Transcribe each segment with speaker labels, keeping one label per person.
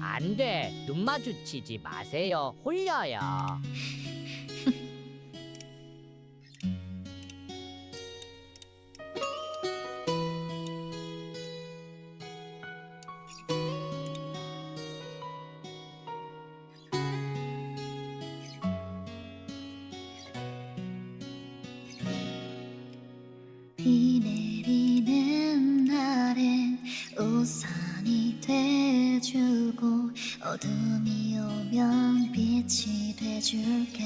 Speaker 1: 안 돼. 눈 마주치지 마세요. 홀려요.
Speaker 2: 비내 어둠이 오면 빛이 돼줄게.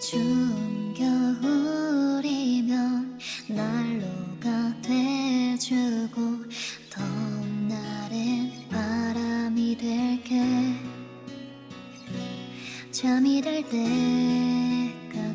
Speaker 2: 추운 겨울이면 난로가 돼주고 더운 날엔 바람이 될게. 잠이 들때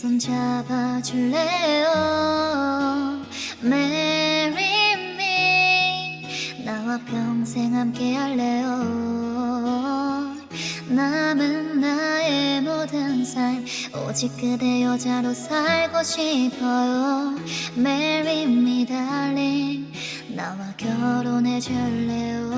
Speaker 2: 손 잡아줄래요? Marry me. 나와 평생 함께 할래요? 남은 나의 모든 삶 오직 그대 여자로 살고 싶어요. Marry me darling. 나와 결혼해 줄래요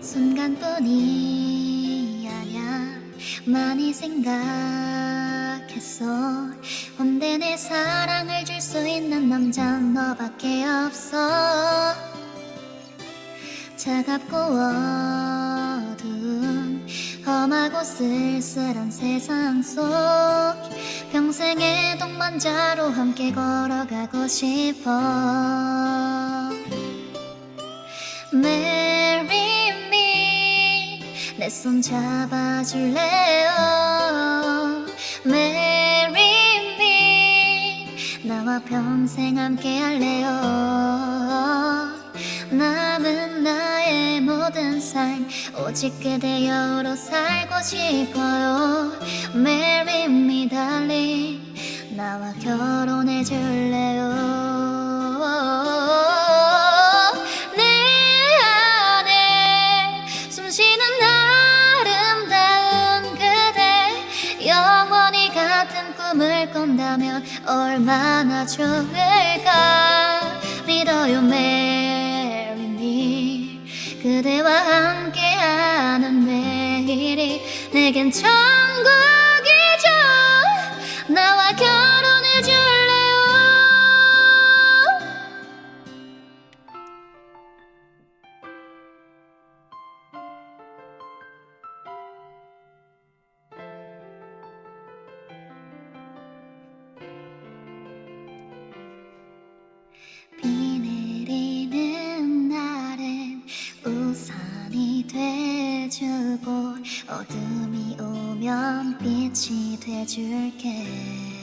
Speaker 2: 순간뿐이 아냐 많이 생각했어. 언제 내 사랑을 줄 수 있는 남잔 너밖에 없어. 차갑고 어두운 험하고 쓸쓸한 세상 속 평생의 동반자로 함께 걸어가고 싶어. me 내 손 잡아줄래요? Marry me. 나와 평생 함께 할래요. 남은 나의 모든 삶 오직 그대 여로 살고 싶어요. Marry me darling. 나와 결혼해 줄래 꿈을 꾼다면 얼마나 좋을까? 믿어요 Marry me 그대와 함께하는 매일이 내겐 천국 어둠이 오면 빛이 돼줄게